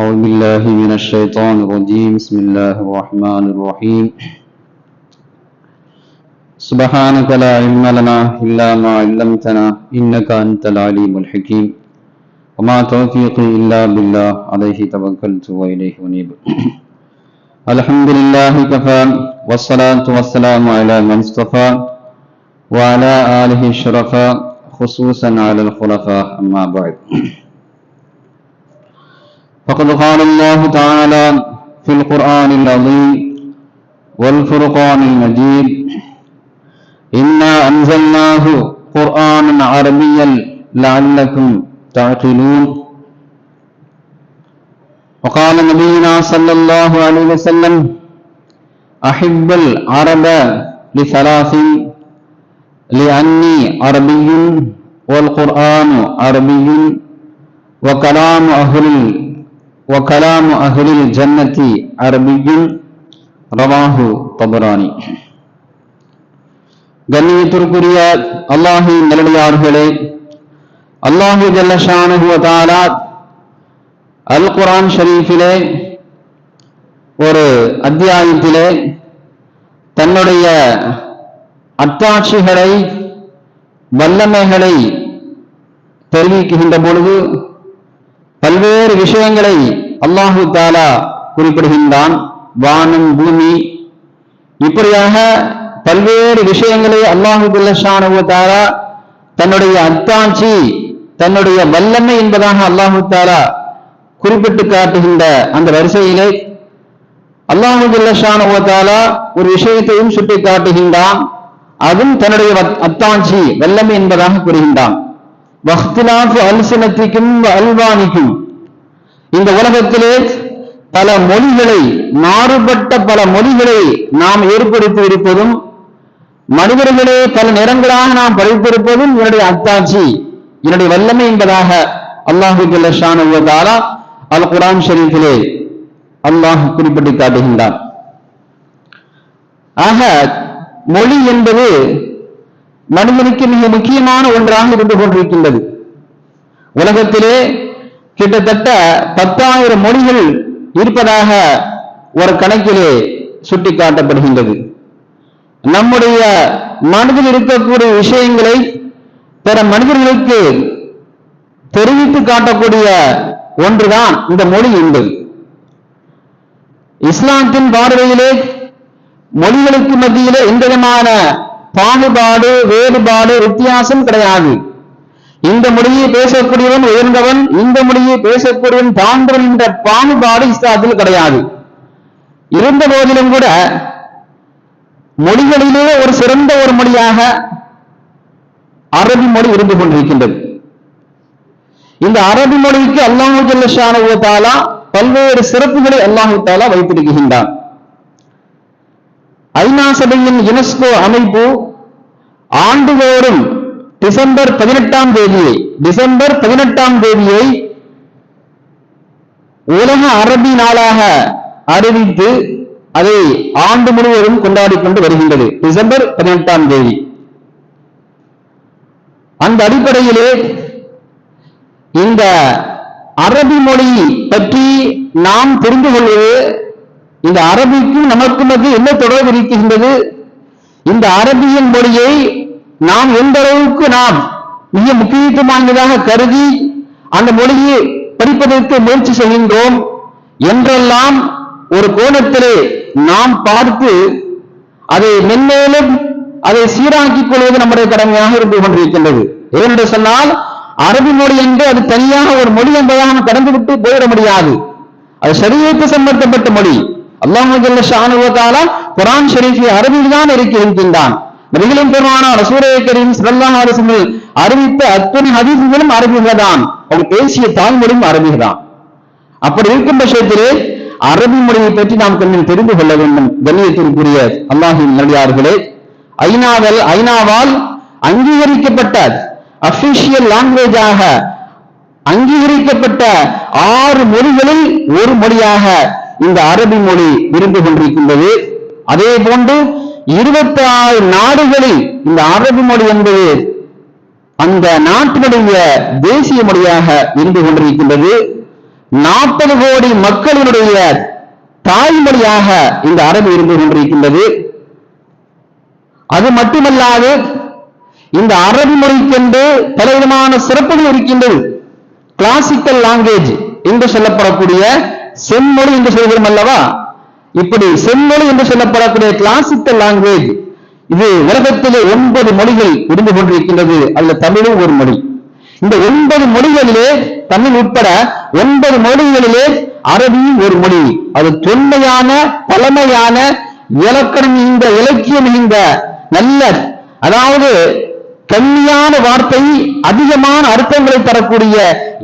أعوذ بالله من الشيطان الرجيم. بسم الله الرحمن الرحيم. سبحانك لا علم لنا إلا ما علمتنا إنك أنت العليم الحكيم. وما توفيقي إلا بالله. عليه توكلت وإليه أنيب. الحمد لله كفى. والصلاة والسلام على من اصطفى. وعلى آله الشرفاء. خصوصا على الخلفاء. أما بعد. فقد قال الله تعالى في القرآن العظيم والفرقان المجيد إنا أنزلناه قرآنا عربيا لعلكم تعقلون وقال نبينا صلى الله عليه وسلم أحب العرب لثلاث لأني عربي والقرآن عربي وكلام أهل وكلام أهل الجنة عربي رواه طبراني கண்ணியத்திற்குரிய அல்லாஹின் நல்லடியார்களே அல்லாஹு ஜல்லஷானஹு தாலா அல் குரான் ஷரீஃபிலே ஒரு அத்தியாயத்திலே தன்னுடைய அத்தாட்சிகளை வல்லமைகளை தெரிவிக்கின்ற பொழுது பல்வேறு விஷயங்களை அல்லாஹு தாலா குறிப்பிடுகின்றான். வானம் பூமி. இப்படியாக பல்வேறு விஷயங்களை அல்லாஹு தாலா தன்னுடைய அத்தாட்சி தன்னுடைய வல்லமை என்பதாக அல்லாஹு தாலா குறிப்பிட்டு காட்டுகின்ற அந்த வரிசையிலே அல்லாஹு தாலா ஒரு விஷயத்தையும் சுட்டி காட்டுகின்றான் அதுவும் தன்னுடைய அத்தாட்சி வல்லமை என்பதாக கூறுகின்றான். வஹ்திலாஃபு அல்சினத்திக்கும் அல்வானிக்கும். இந்த உலகத்திலே பல மொழிகளை மாறுபட்ட பல மொழிகளை நாம் ஏற்படுத்தி இருப்பதும் மனிதர்களே பல நிறங்களாக நாம் படைத்திருப்பதும் என்னுடைய அத்தாட்சி என்னுடைய வல்லமை என்பதாக அல்லாஹு ஜல்லஷானுவதாலா அல் குரான் ஷரீஃபிலே அல்லாஹ் குறிப்பிட்டு காட்டுகின்றான். ஆக மொழி என்பது மனிதனுக்கு மிக முக்கியமான ஒன்றாக இருந்து கொண்டிருக்கின்றது. உலகத்திலே கிட்டத்தட்ட பத்தாயிரம் மொழிகள் இருப்பதாக ஒரு கணக்கிலே சுட்டிக்காட்டப்படுகின்றது. நம்முடைய மனதில் இருக்கக்கூடிய விஷயங்களை பிற மனிதர்களுக்கு தெரிவித்து காட்டக்கூடிய ஒன்றுதான் இந்த மொழி என்பது. இஸ்லாத்தின் பார்வையிலே மொழிகளுக்கு மத்தியிலே எந்த விதமான பாகுபாடு வேறுபாடு வித்தியாசம் கிடையாது. இந்த மொழியை பேசக்கூடியவன் உயர்ந்தவன் இந்த மொழியை பேசக்கூடியவன் தாழ்ந்தவன் என்ற பாகுபாடு இஸ்லாத்தில் கிடையாது. இருந்த போதிலும் கூட மொழிகளிலே ஒரு சிறந்த ஒரு மொழியாக அரபி மொழி இருந்து கொண்டிருக்கின்றது. இந்த அரபி மொழிக்கு அல்லாஹு ஜல்லஷானு தாலா பல்வேறு சிறப்புகளை அல்லாஹு தாலா வைத்திருக்கின்றான். ஐநா சபையின் யுனெஸ்கோ அமைப்பு ஆண்டுதோறும் டிசம்பர் பதினெட்டாம் தேதியை டிசம்பர் பதினெட்டாம் தேதியை உலக அரபி நாளாக அறிவித்து அதை ஆண்டு முழுவதும் கொண்டாடி கொண்டு வருகின்றது. டிசம்பர் பதினெட்டாம் தேதி. அந்த அடிப்படையிலே இந்த அரபி மொழி பற்றி நாம் தெரிந்து கொள்வது இந்த அரபிக்கும் நமக்கு அது என்ன தொடர்பு இருக்கின்றது? இந்த அரபியின் மொழியை நாம் எந்த அளவுக்கு நாம் மிக முக்கியத்துவம் வாய்ந்ததாக கருதி அந்த மொழியை படிப்பதற்கு முயற்சி செய்கின்றோம் என்றெல்லாம் ஒரு கோணத்திலே நாம் பார்த்து அதை மென்மேலும் அதை சீராக்கிக் கொள்வது நம்முடைய கடமையாக இருந்து கொண்டிருக்கின்றது. ஏனென்று சொன்னால் அரபி மொழி என்று அது தனியாக ஒரு மொழி என்பதாக நாம் கடந்துவிட்டு போயிட முடியாது. அது சரியத்து சம்பந்தப்பட்ட மொழி. அல்லாஹு ஷானுவத்தால குரான் ஷெரீஃப் அரபியில் தான் இருக்கின்றான் நபிகளின் பெருமானா ரசூரே கரீம் சல்லல்லாஹு அலைஹி அறிவித்த அத்தனை ஹதீஸ்களும் அரபிகள் தான் அவர் பேசிய தாய்மொழியும் அரபிகள் தான் அப்படி இருக்கும் பட்சத்திலே அரபி மொழியை பற்றி நாம் கொஞ்சம் தெரிந்து கொள்ள வேண்டும். கண்ணியத்திற்குரிய அல்லாஹின் நடிகார்களே ஐநாவல் ஐநாவால் அங்கீகரிக்கப்பட்ட அபிஷியல் லாங்குவேஜாக அங்கீகரிக்கப்பட்ட ஆறு மொழிகளில் ஒரு மொழியாக இந்த அரபி மொழி இருந்து கொண்டிருக்கின்றது. அதே போன்று இருபத்தி ஆறு நாடுகளில் இந்த அரபு மொழி என்பது அந்த நாட்டினுடைய தேசிய மொழியாக இருந்து கொண்டிருக்கின்றது. நாற்பது கோடி மக்களினுடைய தாய்மொழியாக இந்த அரபு இருந்து கொண்டிருக்கின்றது. அது மட்டுமல்லாது இந்த அரபு மொழிக்கென்று பலவிதமான சிறப்புகள் இருக்கின்றது. கிளாசிக்கல் லாங்குவேஜ் என்று சொல்லப்படக்கூடிய செம்மொழி என்று சொல்கிறோம் அல்லவா? இப்படி செம்மொழி என்று சொல்லப்படக்கூடிய கிளாசிக்கல் லாங்குவேஜ் இது உலகத்திலே ஒன்பது மொழிகள் இருந்து கொண்டிருக்கின்றது. அல்ல தமிழும் ஒரு மொழி. இந்த ஒன்பது மொழிகளிலே தமிழ் உட்பட ஒன்பது மொழிகளிலே அரபியும் ஒரு மொழி. அது தொன்மையான பழமையான இலக்கணம் இந்த இலக்கியம் இந்த நல்ல அதாவது கம்மியான வார்த்தை அதிகமான அர்த்தங்களை தரக்கூடிய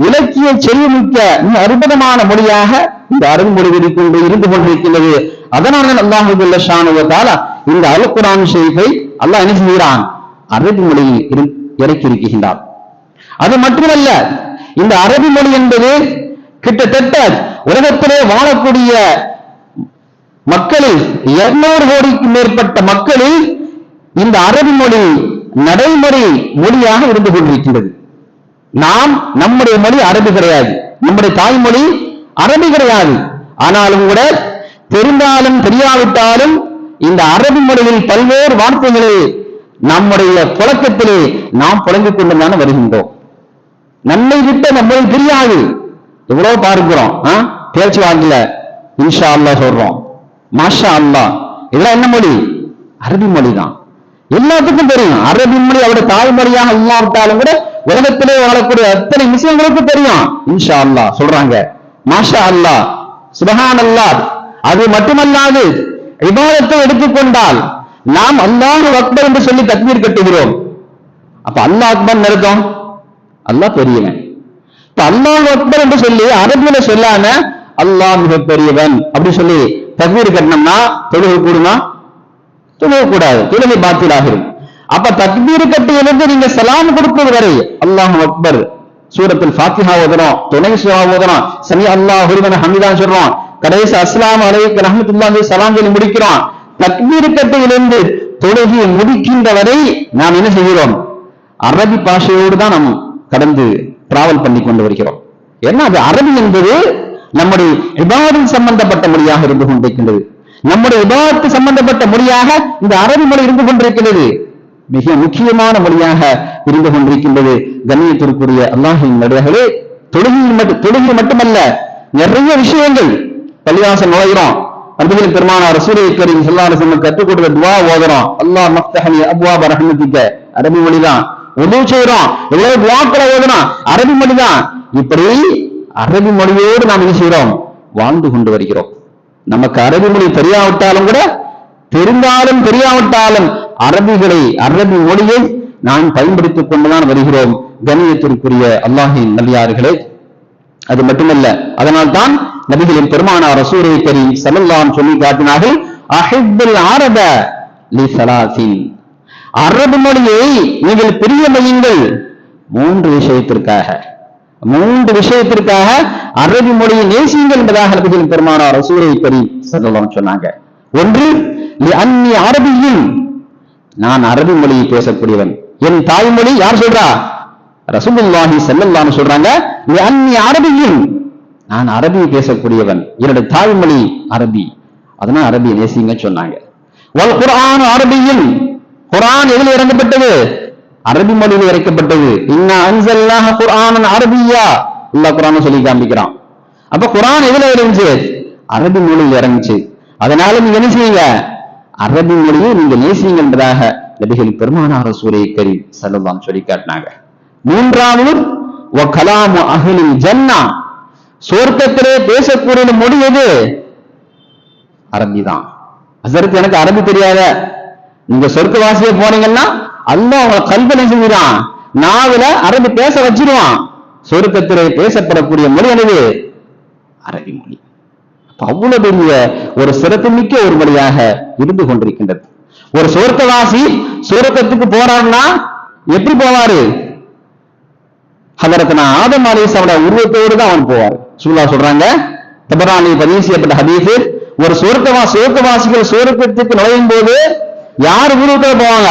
இலக்கிய செல்வமிக்க மிக அற்புதமான மொழியாக இந்த அரபு கொண்டு இருந்து கொண்டிருக்கின்றது. அதனால அல்லாஹுல்ல ஷானுவத்தால இந்த அல் குரான் ஷெரீஃபை அல்லாஹ் என்ன செய்கிறான்? அரபி மொழியில் இறக்கி இருக்கின்றார் அது மட்டுமல்ல இந்த அரபி மொழி என்பது கிட்டத்தட்ட உலகத்திலே வாழக்கூடிய மக்களில் 200 கோடிக்கு மேற்பட்ட மக்களில் இந்த அரபி மொழி நடைமுறை மொழியாக இருந்து கொண்டிருக்கின்றது. நாம் நம்முடைய மொழி அரபி கிடையாது. நம்முடைய தாய்மொழி அரபி கிடையாது. ஆனாலும் கூட தெரிந்தாலும் தெரியாவிட்டாலும் இந்த அரபி மொழியில் பல்வேறு வார்த்தைகளை நம்முடைய புழக்கத்திலே நாம் புழங்கிக் கொண்டுதான் வருகின்றோம். நம்மை விட்ட நம்மளுக்கு தெரியாது எவ்வளவு பார்க்கிறோம் பேச்சு வாங்கல இன்ஷா அல்லா சொல்றோம். மாஷா அல்லா இதெல்லாம் என்ன மொழி? அரபி மொழி தான் எல்லாத்துக்கும் தெரியும். அரபி மொழி அவருடைய தாய்மொழியாக இல்லாவிட்டாலும் கூட உலகத்திலே வாழக்கூடிய அத்தனை விஷயங்களுக்கு தெரியும். இன்ஷா அல்லா சொல்றாங்க. மாஷா அல்லாஹ் சுபஹான் அல்லாஹ் அது மட்டுமல்லாது விவாதத்தை எடுத்துக்கொண்டால் நாம் அல்லாஹ் அக்பர் என்று சொல்லி தக்மீர் கட்டுகிறோம். அப்ப அல்லா அக்பர் நிறுத்தம் அல்லாஹ் பெரியவன். இப்ப அல்லாஹ் அக்பர் என்று சொல்லி அரபியில சொல்லாம அல்லாஹ் மிக பெரியவன் அப்படி சொல்லி தக்பீர் கட்டினோம்னா தொழுகை கூடுமா? தொழுகை கூடாது. தொழுகை பாத்திலாகிரும் அப்ப தக்பீர் கட்டியிலிருந்து நீங்க சலாம் கொடுப்பது வரை அல்லாஹ் அக்பர் சூரத்தில் ஃபாத்திஹா ஓதுறோம் துணை சுவா ஓதுறோம் சமி அல்லாஹ் ஹுரிமன் ஹமிதான் சொல்றோம் கடைசி அஸ்லாம் அலைக்கு ரஹமத்துல்லாஹி சலாம் சொல்லி முடிக்கிறோம் தக்பீர் கட்டியிலிருந்து முடிக்கின்ற வரை நாம் என்ன செய்கிறோம்? அரபி பாஷையோடு தான் நாம் கடந்து டிராவல் பண்ணி கொண்டு வருகிறோம். ஏன்னா அது? அரபி என்பது நம்முடைய இபாதம் சம்பந்தப்பட்ட மொழியாக இருந்து கொண்டிருக்கின்றது. நம்முடைய இபாதத்து சம்பந்தப்பட்ட மொழியாக இந்த அரபி மொழி இருந்து கொண்டிருக்கிறது மிக முக்கியமான மொழியாக இருந்து கொண்டிருக்கின்றது கண்ணியத்திற்குரிய அல்லாஹின் நடுகளே தொழுகையில் மட்டும் தொழுகை மட்டுமல்ல நிறைய விஷயங்கள் பள்ளிவாசல் நுழைகிறோம். அன்புகளின் பெருமானார் சூரிய கரீம் ஸல்லல்லாஹு கற்றுக் கொடுத்த துவா ஓதுறோம். அல்லாஹ் மஃப்தஹனி அப்வாப பரஹமதிக்க அரபி மொழிதான். உதவு செய்யறோம் எவ்வளவு துவாக்களை ஓதுறோம். அரபி மொழிதான். இப்படி அரபி மொழியோடு நாம் என்ன செய்யறோம் வாழ்ந்து கொண்டு வருகிறோம். நமக்கு அரபி மொழி தெரியாவிட்டாலும் கூட தெரிந்தாலும் தெரியாவிட்டாலும் அரபிகளை அரபி மொழியை நாம் பயன்படுத்திக் கொண்டுதான் வருகிறோம். கணியத்திற்குரிய அல்லாஹின் நபியார்களே அது மட்டுமல்ல அதனால்தான் நபிகளின் பெருமானார் ரசூரை கரி சலல்லாம் சொல்லி காட்டினார்கள் அஹிப்புல் அரப லி சலாசின். அரபு மொழியை நீங்கள் பிரியமையுங்கள் மூன்று விஷயத்திற்காக மூன்று விஷயத்திற்காக அரபி மொழியை நேசியுங்கள் என்பதாக நபிகளின் பெருமானார் ரசூரை கரி சல்லல்லாம் சொன்னாங்க. ஒன்று அந்நிய அன்னி அரபியின் நான் அரபி மொழியை பேசக்கூடியவன். என் தாய்மொழி யார் சொல்றா? ரசூலுல்லாஹி செல்லல்லான்னு சொல்றாங்க "லி அன்னி அரபியின். நான் அரபி பேசக்கூடியவன். என்னுடைய தாய்மொழி அரபி. அதனால அரபி நேசிங்க சொன்னாங்க. வல் குரான் அரபியின். குர்ஆன் எதில் இறங்கப்பட்டது? அரபி மொழியில் இறக்கப்பட்டது. இன்னா அன்சல்னாஹ குர்ஆனன் அரபியா. இல்ல குரான் சொல்லி காமிக்கிறான் அப்ப குரான் எதுல இருந்துச்சு அரபி மொழியில் இறங்குச்சு. அதனால நீங்க என்ன செய்யுங்க அரபி மொழியை நீங்க நேசிங்க என்பதாக நபிகள் பெருமானார் சூரிய கரி சல்லல்லாஹு சொல்லி காட்டினாங்க மூன்றாவது வ கலாமு ஜன்னா. சொர்க்கத்திலே பேசக்கூடிய மொழி எது? அரபி தான். அசருக்கு எனக்கு அரபி தெரியாத. நீங்க சொர்க்கவாசிய போனீங்கன்னா அல்ல உங்களை கல்பனை செஞ்சுதான் நாவில அரபி பேச வச்சிருவான். சொர்க்கத்திலே பேசப்படக்கூடிய மொழி என்னது? அரபி மொழி. அவ்வளவு பெரிய ஒரு சிறப்புமிக்க ஒரு மொழியாக இருந்து கொண்டிருக்கின்றது. ஒரு சொர்க்கவாசி சொர்க்கத்துக்கு போறாருன்னா எப்படி போவாரு? ஹதரத்னா ஆதம் அலிசாவோட உருவத்தோடு தான் அவன் போவார் சுல்லா சொல்றாங்க தபரானி பதிவு செய்யப்பட்ட ஹதீஸ் ஒரு சொர்க்கவா சொர்க்கவாசிகள் சொர்க்கத்துக்கு நுழையும் போது யார் உருவத்துல போவாங்க?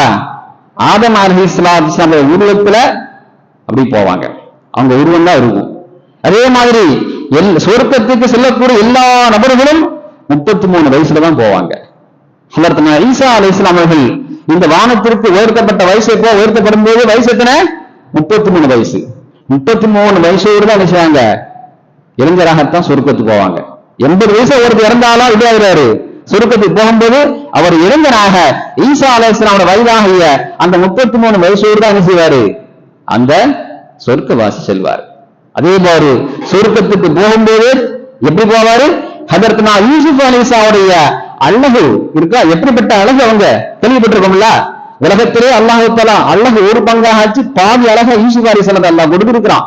ஆதம் அலி இஸ்லாம் உருவத்துல அப்படி போவாங்க. அவங்க உருவம் தான் இருக்கும். அதே மாதிரி எல் சொர்க்கத்துக்கு செல்லக்கூடிய எல்லா நபர்களும் முப்பத்தி மூணு வயசுல தான் போவாங்க ஈசா அலை இஸ்லாம் அவர்கள் இந்த வானத்திற்கு உயர்த்தப்பட்ட வயசு எப்போ? உயர்த்தப்படும் போது வயசு எத்தனை? முப்பத்தி மூணு வயசு. முப்பத்தி மூணு வயசோடு தான் செய்வாங்க? இளைஞராகத்தான் சொர்க்கத்துக்கு போவாங்க. எண்பது வயசு ஒருத்தர் இறந்தாலும் இடையாகிறாரு சுருக்கத்துக்கு போகும்போது அவர் இளைஞராக ஈசா அலையாவோட வயதாகிய அந்த முப்பத்தி மூணு வயசோடு தான் என்ன செய்வாரு? அந்த சொர்க்கவாசி செல்வார். அதே மாதிரி சொர்க்கத்துக்கு போகும்போது எப்படி போவாரு? ஹதரத்னா யூசுப் அலிசாவுடைய அழகு இருக்கா? எப்படிப்பட்ட அழகு அவங்க? தெளிவுபட்டிருக்கோம்ல உலகத்திலே அல்லாஹு அழகு ஒரு பங்காக ஆச்சு பாதி அழகா யூசுப் அலிசனத்தை அல்லாஹ் கொடுத்திருக்கிறான்.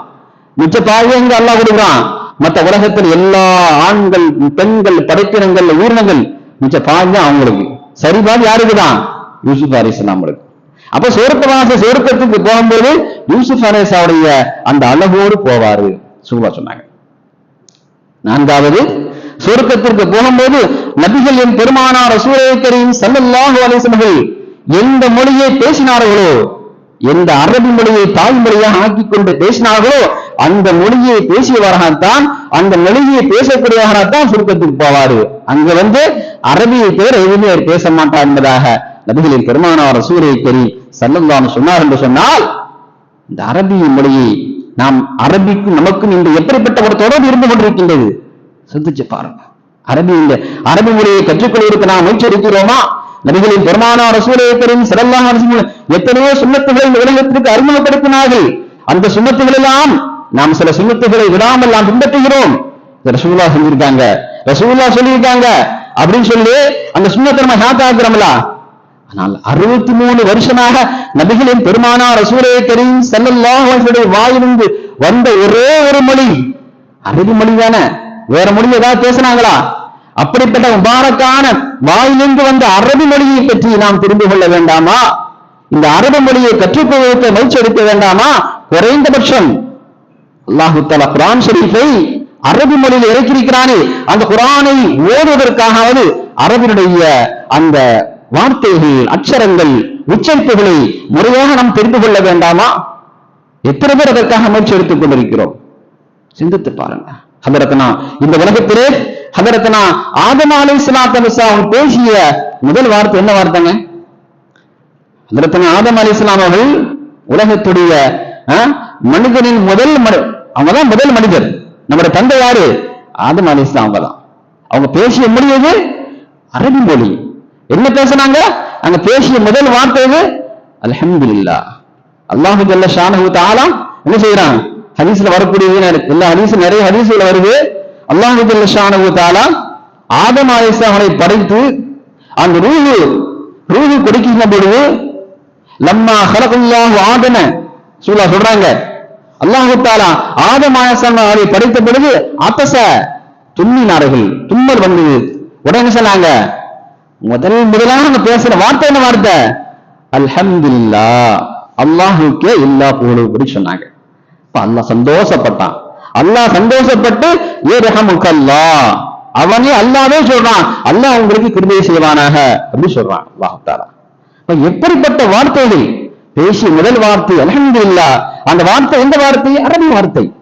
மிச்ச பாதியை இங்க அல்லாஹ் கொடுக்குறான்? மத்த உலகத்தில் எல்லா ஆண்கள் பெண்கள் படைப்பினங்கள் உயிரினங்கள் மிச்ச பாதி தான் அவங்களுக்கு. சரி பாதி யாருக்கு தான் யூசுப் அவங்களுக்கு அப்ப சொர்க்கவாச சொர்க்கத்துக்கு போகும்போது யூசுப் அலேசாவுடைய அந்த அழகோடு போவாரு. சுகுவா சொன்னாங்க. நான்காவது சொருக்கத்திற்கு போகும்போது நபிகளின் பெருமானார் ரசூலை கரீம் ஸல்லல்லாஹு எந்த மொழியை பேசினார்களோ எந்த அரபி மொழியை தாய்மொழியாக ஆக்கிக் கொண்டு பேசினார்களோ அந்த மொழியை பேசியவராகத்தான் அந்த மொழியை பேசக்கூடியவராகத்தான் சுருக்கத்துக்கு போவாரு. அங்க வந்து அரபியை தவிர எதுவுமே அவர் பேச மாட்டார் என்பதாக நபிகளின் பெருமானார் ரசூலை கரி சல்லல்லாஹு சொன்னார் என்று சொன்னால் இந்த அரபி மொழியை நாம் அரபிக்கும் நமக்கும் இன்று எப்படிப்பட்ட ஒரு தொடர்பு இருந்து கொண்டிருக்கின்றது? சிந்திச்சு பாருங்க. அரபி இந்த அரபி மொழியை கற்றுக்கொள்வதற்கு நாம் முயற்சி இருக்கிறோமா நபிகளின் பெருமானா ரசூலேக்கரின் சிறல்லாக எத்தனையோ சுண்ணத்துகளை இந்த உலகத்திற்கு அறிமுகப்படுத்தினார்கள். அந்த சுண்ணத்துகள் எல்லாம் நாம் சில சுண்ணத்துகளை விடாமல் நாம் பின்பற்றுகிறோம். ரசூல்லா செஞ்சிருக்காங்க ரசூல்லா சொல்லியிருக்காங்க. அப்படின்னு சொல்லி அந்த சுண்ணத்தை நம்ம ஹாத்தாக்குறோம்ல ஆனால் அறுபத்தி மூணு வருஷமாக நபிகளின் பெருமானார் அசூரே தெரியும் ஸல்லல்லாஹு அலைஹி வாயிலிருந்து வந்த ஒரே ஒரு மொழி. அரபி மொழி தானே? வேற மொழி ஏதாவது பேசினாங்களா? அப்படிப்பட்ட முபாரக்கான வாயிலிருந்து வந்த அரபி மொழியை பற்றி நாம் தெரிந்து கொள்ள வேண்டாமா? இந்த அரபு மொழியை கற்றுக்கொள்வதற்கு முயற்சி எடுக்க வேண்டாமா? குறைந்தபட்சம். அல்லாஹு தலா குரான் ஷரீஃபை அரபி மொழியில் இறக்கியிருக்கிறானே. அந்த குரானை ஓடுவதற்காகவது அரபினுடைய அந்த வார்த்தைகள் அச்சரங்கள் உச்சரிப்புகளை முறையாக நாம் தெரிந்து கொள்ள வேண்டாமா? எத்தனை பேர் அதற்காக முயற்சி எடுத்துக் கொண்டிருக்கிறோம்? சிந்தித்து பாருங்க. ஹதரத்னா இந்த உலகத்திலே ஹதரத்னா ஆதம் அலை அவங்க பேசிய முதல் வார்த்தை என்ன வார்த்தைங்க? ஹதரத்னா ஆதம் இஸ்லாம் அவர்கள் உலகத்துடைய மனிதனின் முதல் மனு அவங்கதான் முதல் மனிதர். நம்முடைய தந்தை யாரு? ஆதம் அலை அவங்க தான் அவங்க பேசிய மொழி எது? அரபி மொழி. என்ன பேசுனாங்க? அங்க பேசிய முதல் வார்த்தை எது? இல்லா அல்லாஹு ஜல்ல ஷானஹு தஆலா என்ன செய்யறான் ஹதீஸ்ல வரக்கூடியது எல்லா ஹதீஸ் நிறைய ஹதீஸ்ல வருது. அல்லாஹு ஜல்ல ஷானஹு தஆலா ஆதம் அவனை படைத்து அந்த ரூஹு ரூஹு கொடுக்கின்ற பொழுது லம்மா ஹலகுல்லாஹு ஆதன சூலா சொல்றாங்க. அல்லாஹு தாலா ஆதம் அலைஹிஸ்ஸலாமை படைத்த பொழுது அத்தச துண்ணினார்கள் தும்மல் வந்தது. உடனே சொன்னாங்க? முதல் முதலாக நம்ம பேசுற வார்த்தை என்ன வார்த்தை? அல்ஹம்துலில்லா அல்லாஹுக்கே எல்லா அப்படி சொன்னாங்க. இப்ப அல்லாஹ் சந்தோஷப்பட்டான். அல்லாஹ் சந்தோஷப்பட்டு ஏ ரஹமுக்கல்லா அவனே அல்லாவே சொல்றான். அல்லாஹ் உங்களுக்கு கிருபை செய்வானாக அப்படின்னு சொல்றான். அல்லாஹ் இப்ப எப்படிப்பட்ட வார்த்தைகள்? பேசிய முதல் வார்த்தை அல்ஹம்துலில்லா அந்த வார்த்தை எந்த வார்த்தை? அரபி வார்த்தை.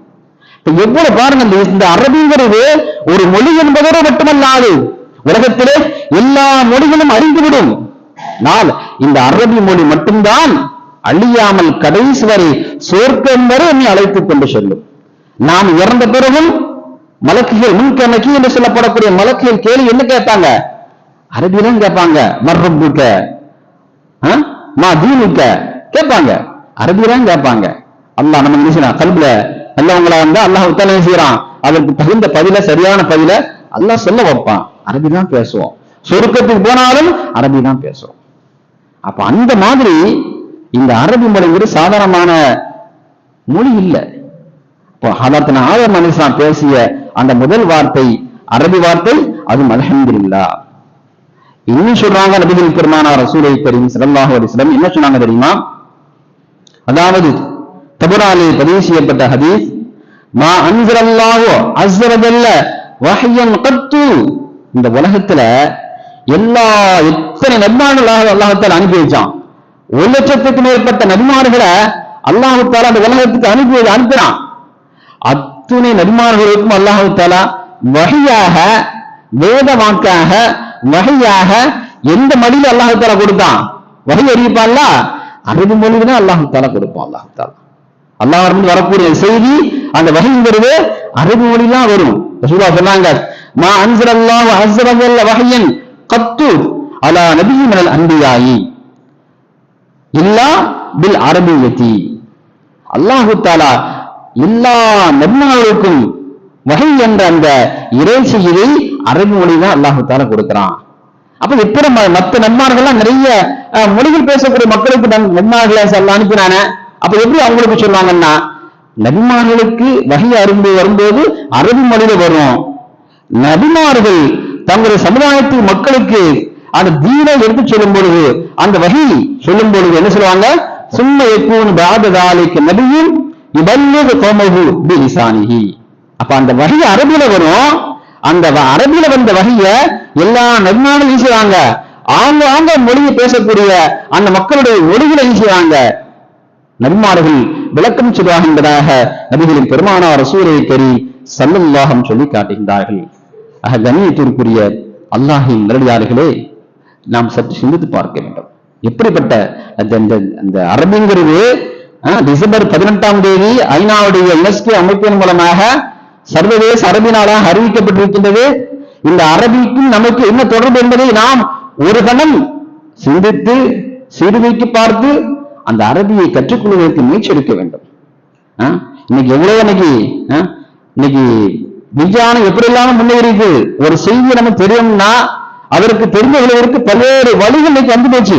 இப்ப எவ்வளவு பாருங்க இந்த- இந்த அரபிங்கிறது ஒரு மொழி என்பதோடு மட்டுமல்லாது உலகத்திலே எல்லா மொழிகளும் அறிந்துவிடும். ஆனால் இந்த அரபி மொழி மட்டும்தான் அழியாமல் கடைசி வரை சொர்க்கம் வரை என்னை அழைத்துக் கொண்டு செல்லும். நாம் இறந்த பிறகும் மலக்குகள் முன்கணக்கி என்று சொல்லப்படக்கூடிய மலக்குகள் கேள்வி என்ன கேட்பாங்க? அரபியிலும் கேட்பாங்க. மர்ரப்புக்க ஆ? மா தீனுக்க கேட்பாங்க. அரபியிலும் கேட்பாங்க. அல்லா நம்ம என்ன செய்யறான்? கல்வில நல்லவங்களா இருந்தா அல்லாஹ் உத்தரவு செய்யறான். அதற்கு தகுந்த பதில சரியான பதில அல்லாஹ் சொல்ல வைப்பான். அரபி தான் பேசுவோம். சொருக்கத்துக்கு போனாலும் அரபி தான் பேசுவோம். அப்ப அந்த மாதிரி இந்த அரபி மொழிங்கிறது சாதாரணமான மொழி இல்லை. இப்போ ஹதரத்னா மனுஷன் பேசிய அந்த முதல் வார்த்தை அரபி வார்த்தை அது அல்ஹம்துலில்லாஹ் இன்னும் சொல்றாங்க நபிகள் பெருமானார் ரசூலை கரீம் ஸல்லல்லாஹு அலைஹி என்ன சொன்னாங்க தெரியுமா? அதாவது தபுராலே பதிவு செய்யப்பட்ட ஹதீஸ் மா அன்சரல்லாஹு அஸ்ஸரஜல்ல வஹ்யன் கத்து இந்த உலகத்துல எல்லா எத்தனை நபிமார்கள் அல்லாஹத்தால் அனுப்பி வச்சான்? ஒரு லட்சத்துக்கு மேற்பட்ட நபிமார்களை அல்லாஹத்தால அந்த உலகத்துக்கு அனுப்பி அனுப்பினான் அத்துணை நபிமார்களுக்கும் அல்லாஹு வகையாக வேத வாக்காக வகையாக எந்த மொழியில அல்லாஹு கொடுத்தான்? வகை அறிவிப்பான்ல அரபி மொழிதான் தான் கொடுப்போம் தாலா கொடுப்பான் அல்லாஹ் வரக்கூடிய செய்தி அந்த வகைங்கிறது அறிவு மொழிலாம் வரும். ரசூலா சொன்னாங்க மா அன்சலல்லாஹு அஸ்ஸவஜல்ல வஹையன் கத்து அலா நபியி மினல் அன்பியாயி. இல்லா பில் அரபியத்தி. அல்லாஹு தாலா எல்லா நபிமார்களுக்கும் வகை என்ற அந்த இறை செய்தியை அரபி மொழி தான் அல்லாஹு தாலா கொடுக்கிறான். அப்ப எப்படி ம- மத்த நன்மார்கள்லாம் நிறைய அஹ், மொழிகள் பேசக்கூடிய மக்களுக்கு நன்- நன்மார்களை எல்லாம் அனுப்பினானே அப்ப எப்படி அவங்களுக்கு சொல்லுவாங்கன்னா நபிமார்களுக்கு வகை அரும்பு வரும்போது அரபி மொழியில வரும். நபிமார்கள் தங்களுடைய சமுதாயத்து மக்களுக்கு அந்த தீனை எடுத்து சொல்லும் பொழுது அந்த வகை சொல்லும் பொழுது என்ன சொல்லுவாங்க? சும்மா எப்பூன் பாததாலிக்கு நபியும் கோமகு பிலிசானிஹி. அப்ப அந்த வகை அரபில வரும். அந்த அரபியில வந்த வகைய எல்லா நபிமாரும் வீசுவாங்க ஆங்க ஆங்க மொழியை பேசக்கூடிய அந்த மக்களுடைய ஒளிகளை வீசுவாங்க நபிமார்கள் விளக்கம் சொல்லுவாகின்றதாக நபிகளின் பெருமானார் சூரிய கரி சல்லுல்லாகம் சொல்லி காட்டுகின்றார்கள். ஆக கண்ணியத்திற்குரிய அல்லாஹின் நேரடியார்களே நாம் சற்று சிந்தித்து பார்க்க வேண்டும். எப்படிப்பட்ட அந்த அந்த அந்த அரபிங்கிறது டிசம்பர் பதினெட்டாம் தேதி ஐநாவுடைய யுனெஸ்கோ அமைப்பின் மூலமாக சர்வதேச அரபி நாளாக அறிவிக்கப்பட்டிருக்கின்றது. இந்த அரபிக்கும் நமக்கு என்ன தொடர்பு என்பதை நாம் ஒரு கணம் சிந்தித்து சீர்தூக்கி பார்த்து அந்த அரபியை கற்றுக்கொள்வதற்கு முயற்சி எடுக்க வேண்டும். இன்னைக்கு எவ்வளவு இன்னைக்கு இன்னைக்கு விஞ்ஞானம் எப்படி இல்லாம முன்னேறிக்கு ஒரு செய்தி நமக்கு தெரியும்னா அதற்கு தெரிந்தவர்களுக்கு பல்வேறு வழிகள் இன்னைக்கு வந்து போச்சு.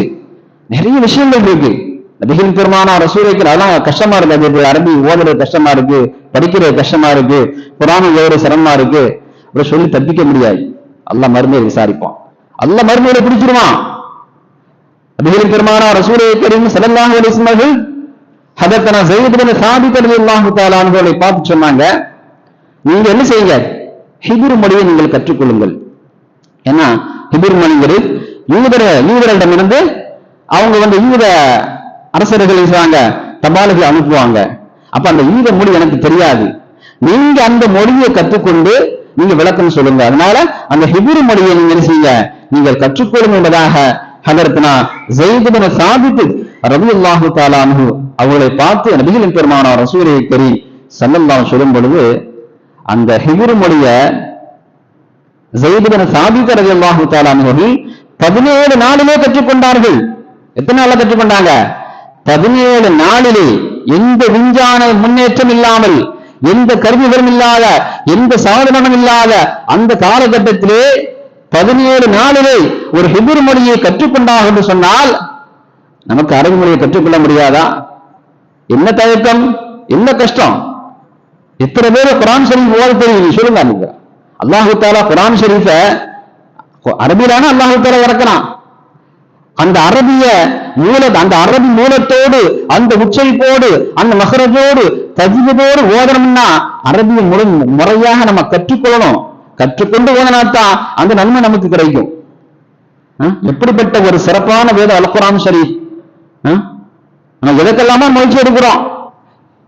நிறைய விஷயங்கள் இருக்கு. நபிகள் பெருமானா ரசூலைக்கு அதெல்லாம் கஷ்டமா இருக்கு. அது அரபி ஓதுறது கஷ்டமா இருக்கு படிக்கிறது கஷ்டமா இருக்கு குரான் ஓதுறது சிரமமா இருக்கு. அப்படி சொல்லி தப்பிக்க முடியாது. அல்ல மருமையை விசாரிப்பான். அல்ல மருமையில பிடிச்சிருவான். நபிகளின் பெருமானா ரசூலை கரீம் ஸல்லல்லாஹு அலைஹி அவர்கள் ஹதத்தனா ஸைத் பின் சாபித் ரலியல்லாஹு பார்த்து சொன்னாங்க. நீங்க என்ன செய்யுங்க? ஹிபுரு மொழியை நீங்கள் கற்றுக்கொள்ளுங்கள். ஏன்னா ஹிப்ரு மொழிங்கிறது யூதர யூதரிடமிருந்து அவங்க வந்து யூத அரசர்கள் செய்வாங்க? தபால்களை அனுப்புவாங்க. அப்ப அந்த யூத மொழி எனக்கு தெரியாது. நீங்க அந்த மொழியை கற்றுக்கொண்டு நீங்க விளக்கம் சொல்லுங்க. அதனால அந்த ஹிப்ரு மொழியை நீங்க என்ன செய்யுங்க? நீங்கள் கற்றுக்கொள்ளும் என்பதாக ஹதரத்னா ஜெயிதுபன சாபித்து ரபியுல்லாஹு தாலானு அவர்களை பார்த்து நபிகளின் பெருமானார் ரசூரை கரி சல்லல்லாம் சொல்லும் பொழுது அந்த ஹிப்ரு மொழிய ஜெயிதுபன சாபித் ரலியல்லாஹு தாலானு அவர்கள் பதினேழு நாளிலே கற்றுக்கொண்டார்கள். எத்தனை நாளில் கற்றுக்கொண்டாங்க? பதினேழு நாளிலே எந்த விஞ்ஞான முன்னேற்றம் இல்லாமல் எந்த கருவிகளும் இல்லாத எந்த சாதனமும் இல்லாத அந்த காலகட்டத்திலே பதினேழு நாளிலே ஒரு ஹிபுர் மொழியை கற்றுக்கொண்டாக என்று சொன்னால் நமக்கு அரபு மொழியை கற்றுக்கொள்ள முடியாதா? என்ன தயக்கம்? என்ன கஷ்டம்? எத்தனை பேர் குரான் ஷரீஃப் ஓத தெரியும் சொல்லுங்க நீங்க அல்லாஹு தாலா குரான் ஷரீஃப அரபிலான அல்லாஹு தாலா அந்த அரபிய மூல அந்த அரபி மூலத்தோடு அந்த உச்சரிப்போடு அந்த மகரஜோடு தஜிதோடு ஓதணும்னா அரபிய முறை முறையாக நம்ம கற்றுக்கொள்ளணும். கற்றுக்கொண்டு ஓதனாத்தான் அந்த நன்மை நமக்கு கிடைக்கும். எப்படிப்பட்ட ஒரு சிறப்பான வேத அலக்குறான் சரி ஆ? நம்ம எதற்கெல்லாமா முயற்சி எடுக்கிறோம்.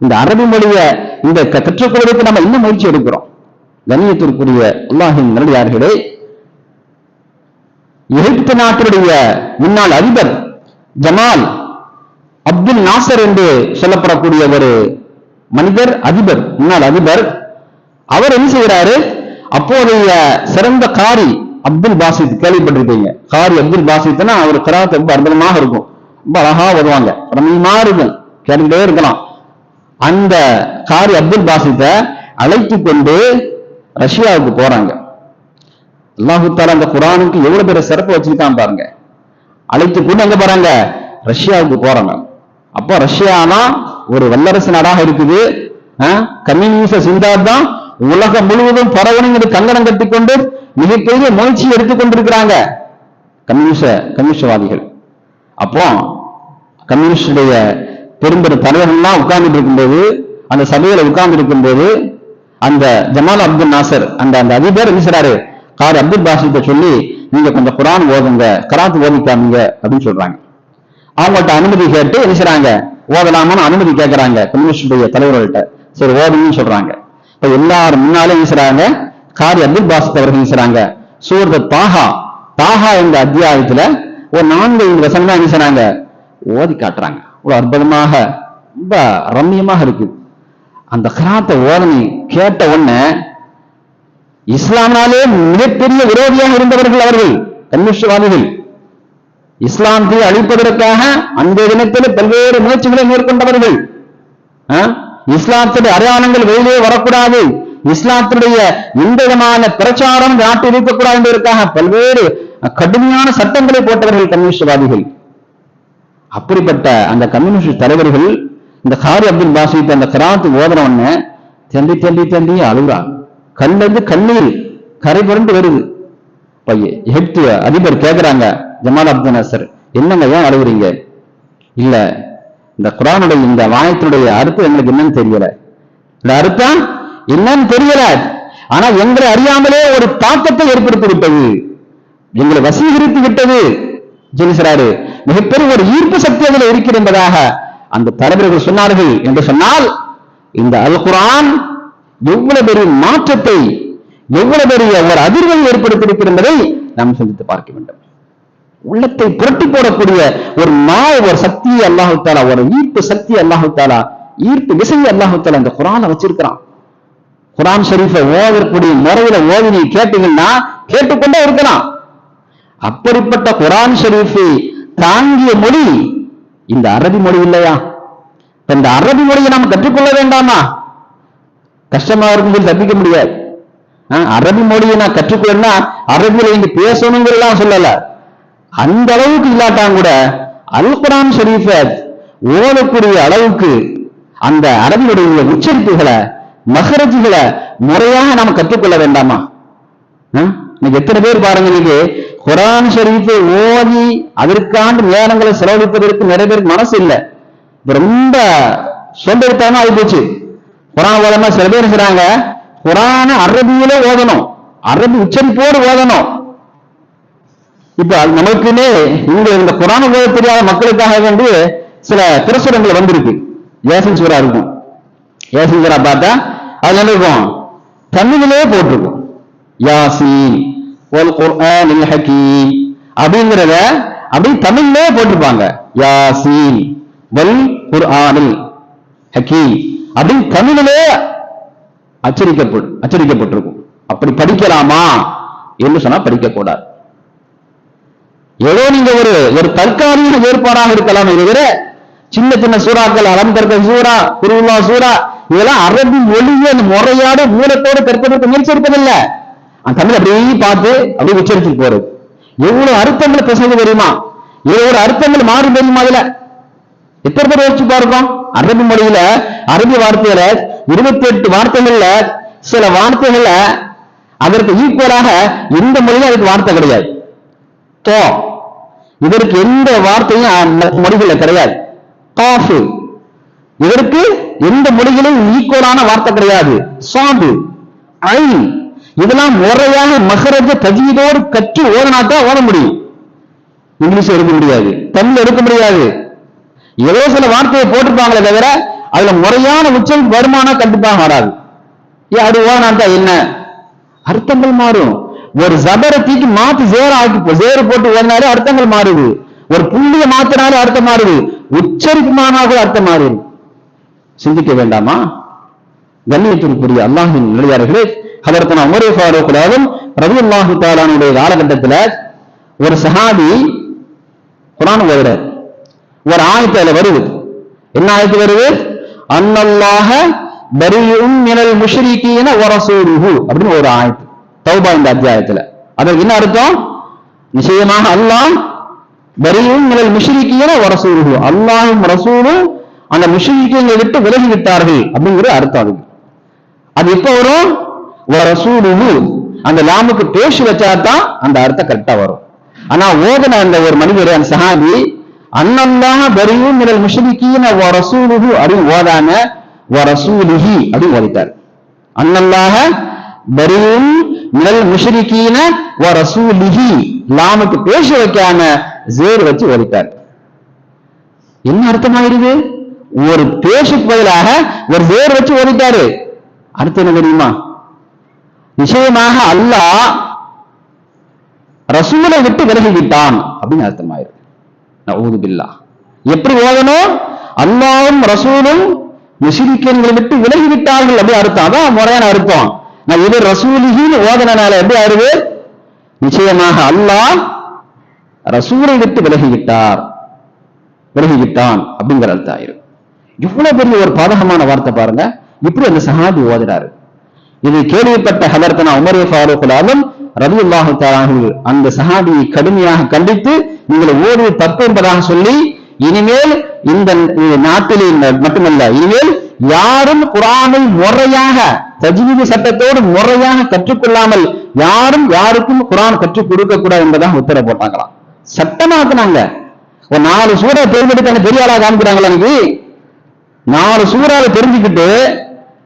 இந்த அரபி மொழிய இந்த கற்றுக்கொள்வதற்கு நம்ம இன்னும் முயற்சி எடுக்கிறோம். கண்ணியத்திற்குரிய அல்லாஹின் நல்லடியார்களே எகிப்து நாட்டினுடைய முன்னாள் அதிபர் ஜமால் அப்துல் நாசர் என்று சொல்லப்படக்கூடிய ஒரு மனிதர் அதிபர் முன்னாள் அதிபர் அவர் என்ன செய்கிறாரு? அப்போதைய சிறந்த காரி அப்துல் பாசித் கேள்விப்பட்டிருப்பீங்க. காரி அப்துல் பாசித்னா அவர் கிராத் ரொம்ப அற்புதமாக இருக்கும். ரொம்ப அழகா வருவாங்க. ரம்யமா இருக்கும் கேட்டுக்கிட்டே இருக்கலாம். அந்த காரி அப்துல் பாசித்த அழைத்து கொண்டு ரஷ்யாவுக்கு போறாங்க. அல்லாஹு தாலா அந்த குரானுக்கு எவ்வளவு பெரிய சிறப்பு வச்சிருக்கான் பாருங்க. அழைத்து கொண்டு அங்க போறாங்க? ரஷ்யாவுக்கு போறாங்க. அப்போ ரஷ்யானா ஒரு வல்லரசு நாடாக இருக்குது. ஆஹ், கம்யூனிச சிந்தார் தான் உலகம் முழுவதும் பரவணுங்கிற கங்கணம் கட்டிக்கொண்டு மிகப்பெரிய முயற்சி எடுத்துக்கொண்டிருக்கிறாங்க கம்யூனிச கம்யூனிஸ்டவாதிகள் அப்போ கம்யூனிஸ்டுடைய பெரும்பெரும் தலைவர்கள்லாம் உட்கார்ந்துட்டு இருக்கும்போது அந்த சபையில உட்கார்ந்து இருக்கும்போது அந்த ஜமால் அப்துல் நாசர் அந்த அந்த அதிபர் என்ன செய்றாரு? கார் அப்துல் பாஷிட்ட சொல்லி நீங்க கொஞ்சம் குரான் ஓதுங்க கராத் ஓதிக்காமீங்க அப்படின்னு சொல்றாங்க. அவங்கள்ட்ட அனுமதி கேட்டு என்ன செய்றாங்க? ஓதலாமான்னு அனுமதி கேட்கறாங்க கம்யூனிஸ்டுடைய தலைவர்கள்ட்ட. சரி ஓதுங்கன்னு சொல்றாங்க. இப்ப எல்லாரும் முன்னாலே வீசுறாங்க காரி அப்துல் பாசித் அவர்கள் வீசுறாங்க சூரத் தாஹா. தாஹா என்ற அத்தியாயத்துல ஒரு நான்கு ஐந்து வசனம் தான் வீசுறாங்க ஓதி காட்டுறாங்க. ஒரு அற்புதமாக ரொம்ப ரம்மியமாக இருக்கு. அந்த கிராத்தை ஓதனை கேட்ட உடனே இஸ்லாமாலே மிகப்பெரிய விரோதியாக இருந்தவர்கள் அவர்கள் கம்யூனிஸ்டவாதிகள் இஸ்லாத்தை அழிப்பதற்காக அந்த தினத்தில் பல்வேறு முயற்சிகளை மேற்கொண்டவர்கள். இஸ்லாத்துடைய அடையாளங்கள் வெளியே வரக்கூடாது. இஸ்லாத்துடைய எந்த விதமான பிரச்சாரம் நாட்டில் இருக்கக்கூடாது என்பதற்காக பல்வேறு கடுமையான சட்டங்களை போட்டவர்கள் கம்யூனிஸ்டவாதிகள். அப்படிப்பட்ட அந்த கம்யூனிஸ்ட் தலைவர்கள் இந்த ஹாரி அப்துல் பாசித் அந்த கிராத்து ஓதனவன தண்டி தண்டி தண்டி அழுகுறா கண்ணிலிருந்து கண்ணீர் கரை புரண்டு வருது. பையன் எகிப்து அதிபர் கேக்குறாங்க ஜமால் அப்துல் நசர் என்னங்க ஏன் அழுகுறீங்க? இல்ல இந்த குரானுடைய இந்த வாயத்தினுடைய அர்த்தம் எங்களுக்கு என்னன்னு தெரியல. இந்த அர்த்தம் என்னன்னு தெரியல. ஆனா எங்களை அறியாமலே ஒரு தாக்கத்தை ஏற்படுத்தி விட்டது. எங்களை வசீகரித்து விட்டது. ஜெனிசராரு மிகப்பெரிய ஒரு ஈர்ப்பு சக்தி அதில் இருக்கிறது என்பதாக அந்த தலைவர்கள் சொன்னார்கள் என்று சொன்னால் இந்த அல் குரான் எவ்வளவு பெரிய மாற்றத்தை எவ்வளவு பெரிய ஒரு அதிர்வை ஏற்படுத்தியிருக்கிறது என்பதை நாம் சிந்தித்து பார்க்க வேண்டும். உள்ளத்தை புரட்டி போடக்கூடிய ஒரு மாய ஒரு சக்தி அல்லாஹு தாலா ஒரு ஈர்ப்பு சக்தி அல்லாஹு தாலா ஈர்ப்பு விசையை அல்லாஹு தாலா இந்த குரான வச்சிருக்கிறான். குரான் ஷரீஃபை ஓதக்கூடிய முறையில ஓதி நீ கேட்டீங்கன்னா கேட்டுக்கொண்டே இருக்கலாம். அப்படிப்பட்ட குரான் ஷரீஃபை தாங்கிய மொழி இந்த அரபி மொழி இல்லையா? இந்த அரபி மொழியை நாம் கற்றுக்கொள்ள வேண்டாமா? கஷ்டமா இருக்கும் சொல்லி தப்பிக்க முடியாது. அரபி மொழியை நான் கற்றுக்கொள்ளனா அரபியில இங்க பேசணுங்கிறதெல்லாம் சொல்லலை. அந்த அளவுக்கு இல்லாட்டாம் கூட அல் குரான் ஷரீஃபை ஓதக்கூடிய அளவுக்கு அந்த அரபியுடைய உச்சரிப்புகளை மகரஜிகளை முறையாக நாம் கற்றுக்கொள்ள வேண்டாமா? இன்னைக்கு எத்தனை பேர் பாருங்க இன்னைக்கு? குரான் ஷெரீஃபை ஓதி அதற்காண்டு நேரங்களை செலவழிப்பதற்கு நிறைய பேருக்கு மனசு இல்லை. ரொம்ப சோம்பேறித்தனமா ஆகி போச்சு குரான் ஓதமா சில பேர் செய்றாங்க? குரான அரபியில ஓதணும். அரபி உச்சரிப்போடு ஓதணும். இப்ப நமக்குமே இங்க இந்த புராண ஓத தெரியாத மக்களுக்காக வேண்டி சில பிரசுரங்கள் வந்திருக்கு. ஏசன் சூரா இருக்கும். ஏசன் சூரா பார்த்தா அது என்ன இருக்கும்? தமிழிலே போட்டிருக்கும். யாசீன் ஹக்கீம் அப்படிங்கிறத அப்படி தமிழ்லே போட்டிருப்பாங்க. யாசீன் வல் குர்ஆனில் ஹக்கீம் அப்படின்னு தமிழிலே அச்சரிக்கப்படும் அச்சரிக்கப்பட்டிருக்கும் அப்படி படிக்கலாமா? என்று சொன்னா படிக்கக்கூடாது. ஏதோ நீங்க ஒரு ஒரு தற்காலிக ஏற்பாடாக இருக்கலாம் தவிர சின்ன சின்ன சூறாக்கள் அலம் கற்க சூறா குருல்லா சூறா இதெல்லாம் அரபி மொழியை அந்த முறையோட மூலத்தோடு கற்பதற்கு முயற்சி இருப்பதில்ல அந்த தமிழ் அப்படியே பார்த்து அப்படியே உச்சரிச்சு போறது. எவ்வளவு அர்த்தங்கள் பேசுறது தெரியுமா? எவ்வளவு அர்த்தங்கள் மாறி தெரியுமா அதுல? எத்தனை பேர் யோசிச்சு பாருக்கோம் அரபி மொழியில அரபி வார்த்தையில இருபத்தி எட்டு வார்த்தைகள்ல சில வார்த்தைகள்ல அதற்கு ஈக்குவலாக எந்த மொழியிலும் அதுக்கு வார்த்தை கிடையாது. தோ இதற்கு எந்த வார்த்தையும் மொழிகளில் கிடையாது. காஃபு. இதற்கு எந்த மொழிகளிலும் ஈக்குவலான வார்த்தை கிடையாது. சாது ஐ. இதெல்லாம் முறையாக மகரஜ தஜீதோடு கற்று ஓதனா ஓட முடியும். இங்கிலீஷ் எடுக்க முடியாது. தமிழ் எடுக்க முடியாது. ஏதோ சில வார்த்தையை போட்டிருப்பாங்களே தவிர அதுல முறையான உச்சம் வருமானம் கண்டிப்பாக வராது ஏன் அது ஓனாந்தா என்ன? அர்த்தங்கள் மாறும். ஒரு ஜபரத்திக்கு தூக்கி மாத்தி ஜேர ஆக்கி போ- ஜேரு போட்டு ஓடினாலே அர்த்தங்கள் மாறுது. ஒரு புள்ளிய மாத்தினாலே அர்த்தம் மாறுது. உச்சரிப்பு அர்த்தம் மாறுது சிந்திக்க வேண்டாமா? கண்ணியத்திற்குரிய அல்லாஹின் நிலையார்களே அதற்கு நான் உமரே ஃபாரூக்குலாவும் ரவி அல்லாஹு தாலானுடைய காலகட்டத்துல ஒரு சஹாபி குரான் வருட ஒரு ஆயத்து அதுல வருது. என்ன ஆயத்து வருது? அன்னல்லாக பரியும் மினல் முஷ்ரிகீன வரசூலுஹு அப்படின்னு ஒரு ஆயத்து. தௌபா இந்த அத்தியாயத்துல. அதற்கு என்ன அர்த்தம்? நிச்சயமாக அல்லாஹ் பரியும் மினல் முஷ்ரிகீன வரசூலுஹு. அல்லாஹும் ரசூலும் அந்த முஷ்ரிக்கீங்களை விட்டு விலகி விட்டார்கள் அப்படிங்கிற அர்த்தம் அது. அது எப்ப வரும்? ரசூலுஹு அந்த லாமுக்கு பேசி வச்சாதான் அந்த அர்த்தம் கரெக்டா வரும். ஆனா ஓதன அந்த ஒரு மனிதர் அந்த சஹாபி அன்னல்லாஹ பரியும் நிழல் முஷ்ரிகீன வ அப்படின்னு ஓதாம வ அப்படின்னு ஓதிட்டார். அன்னல்லாஹ பரியும் மினல் முஷ்ரிகீன வ ரசூலிஹி லாமுக்கு பேச வைக்காம ஜேர் வச்சு ஓதிட்டார் என்ன அர்த்தமாயிருது? ஒரு பேஷுக்கு பதிலாக ஒரு வேர் வச்சு ஓடிட்டாரு அடுத்து என்ன தெரியுமா? நிச்சயமாக அல்லாஹ் ரசூலை விட்டு விலகிவிட்டான் அப்படின்னு அர்த்தமாயிருக்கு நவூது பில்லா. எப்படி ஓதணும்? அல்லாவும் ரசூலும் முஷிரிக்கன்களை விட்டு விலகி விட்டார்கள் அர்த்தம். அதான் முறையான அர்த்தம். நான் இது ரசூலிகின்னு ஓதனால எப்படி ஆறுது நிச்சயமாக அல்லாஹ் ரசூலை விட்டு விலகிவிட்டார். விலகிவிட்டான் அப்படிங்கிற அர்த்தம் ஆயிரும். இவ்வளவு பெரிய ஒரு பாதகமான வார்த்தை பாருங்க. இப்படி அந்த சஹாபி ஓதுறாரு இது கேள்விப்பட்ட ஹதர்த்தனா உமரே ஃபாரூக் ரவி அல்லாஹு அந்த சஹாபியை கடுமையாக கண்டித்து நீங்கள் ஓடுவது தப்பு என்பதாக சொல்லி இனிமேல் இந்த நாட்டிலே மட்டுமல்ல இனிமேல் யாரும் குரானை முறையாக தஜ்வீது சட்டத்தோடு முறையாக கற்றுக்கொள்ளாமல் யாரும் யாருக்கும் குரான் கற்றுக் கொடுக்க கூடாது என்பதாக உத்தரவு போட்டாங்களாம். சட்டமாக்குனாங்க ஒரு நாலு சூறா தேர்ந்தெடுத்து பெரிய ஆளா காமிக்கிறாங்களா எனக்கு நாலு சூறாவை தெரிஞ்சுக்கிட்டு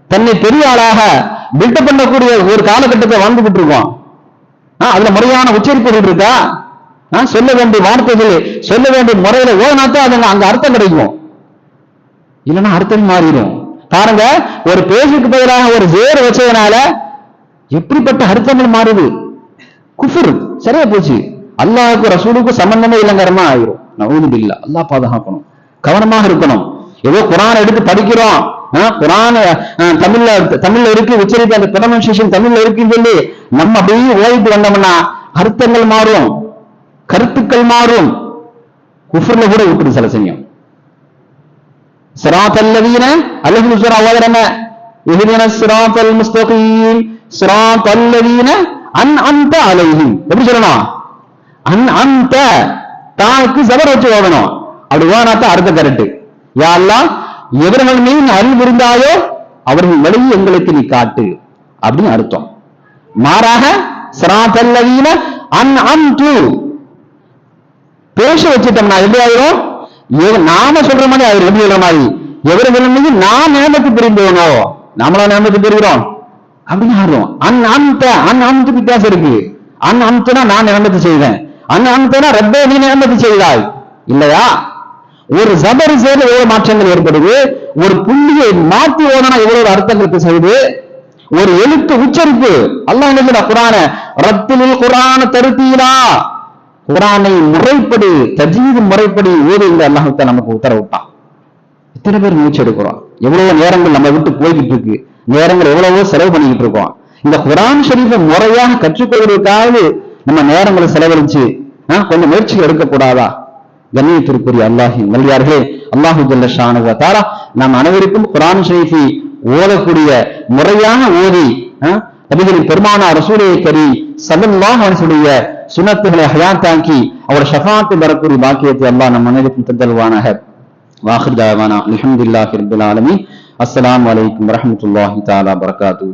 தன்னை பெரிய ஆளாக பில்டப் பண்ணக்கூடிய ஒரு காலகட்டத்தை வாழ்ந்துகிட்டு இருக்கோம். ஆ, அதுல முறையான உச்சரிப்புகள் இருக்கா? ஆ, சொல்ல வேண்டிய வார்த்தைகள் சொல்ல வேண்டிய முறையில ஓனாத்தான் அதுங்க அங்க அர்த்தம் கிடைக்கும். இல்லைன்னா அர்த்தம் மாறிடும். பாருங்க ஒரு பேஜுக்கு பதிலாக ஒரு ஜேர் வச்சதுனால எப்படிப்பட்ட அர்த்தங்கள் மாறுது? குஃபுர் சரியா போச்சு. அல்லாஹ்வுக்கு ரசூலுக்கு சம்பந்தமே இல்லைங்கிறமா ஆயிரும். நவுது இல்ல அல்லா பாதுகாக்கணும். கவனமாக இருக்கணும். ஏதோ குரான் எடுத்து படிக்கிறோம். குரான் தமிழ்ல தமிழ்ல இருக்கு உச்சரிப்பு அந்த பிரனன்சியேஷன் தமிழ்ல இருக்குன்னு சொல்லி நம்ம அப்படியே ஓய்வு வந்தோம்னா அர்த்தங்கள் மாறும். கருத்துக்கள் மாறும். குஃபர்ல கூட விட்டுரு சில சமயம். صراط الذين அல்லாஹ் சூரா ஓதுறமே இஹ்தின الصراط المستقيم صراط الذين அன்அம்த அலைஹிம் எப்படி சொல்லணும் அன்அம்த தாக்கு ஜபர் வச்சு ஓதணும் அப்படி ஓனாத்தான் அர்த்தம் கரெக்ட் யா அல்லாஹ் எவர்கள் மீது நீ அருள் புரிந்தாயோ அவர்கள் வழியை எங்களுக்கு நீ காட்டு அப்படின்னு அர்த்தம் மாறாக சிராத்தல்லவீன அன் அம்து பேச வச்சுட்டோம்னா எப்படி ஆயிரும் எவ- நாம சொல்ற மாதிரி அவர் எப்படி சொல்ற மாதிரி? எவர்கள் சொல்லும்போது நான் நேமத்து பிரிந்தோனோ நம்மள நேமத்து பெறுகிறோம் அப்படின்னு ஆயிரும் அன் அம்த அன் அம்து வித்தியாசம் இருக்கு. அன் அம்துனா நான் நேமத்து செய்வேன். அன் அம்துனா ரப்பே நீ நேமத்து செய்தாய். இல்லையா? ஒரு சபரி சேர்ந்து எவ்வளவு மாற்றங்கள் ஏற்படுது? ஒரு புள்ளியை மாற்றி ஓடனா எவ்வளவு அர்த்தங்களுக்கு செய்து? ஒரு எழுத்து உச்சரிப்பு. அல்லாஹ் என்ன சொல்ற குரான ரத்தினில் குரான தருத்தீரா குரானை முறைப்படி தஜீது முறைப்படி ஓது இந்த அல்லாஹத்தை நமக்கு உத்தரவிட்டான் இத்தனை பேர் மூச்சு எடுக்கிறோம். எவ்வளவு நேரங்கள் நம்ம விட்டு போய்கிட்டு இருக்கு. நேரங்கள் எவ்வளவோ செலவு பண்ணிக்கிட்டு இருக்கோம். இந்த குரான் ஷரீஃபை முறையாக கற்றுக்கொள்வதற்காக நம்ம நேரங்களை செலவழிச்சு கொஞ்சம் முயற்சிகள் எடுக்கக்கூடாதா? கண்ணியத்திற்குரிய அல்லாஹி நல்லியார்களே அல்லாஹு ஜல்ல ஷானுவ தாரா நாம் அனைவருக்கும் குரான் ஷரீஃபை ஓதக்கூடிய முறையான ஓதி ஆஹ் நபிகளின் பெருமானார் ரசூலே கரி சல்லல்லாஹ் அவனுடைய சுனத்துகளை ஹயான் தாங்கி அவர் ஷஃபாத்து வரக்கூடிய பாக்கியத்தை அல்லாஹ் நம் அனைவருக்கும் தந்தல்வானாக வாஹிர்தாவானா அலமதுல்லாஹி ரபுல் ஆலமி அஸ்லாம் வலைக்கம் வரமத்துல்லாஹி தாலா வரகாத்து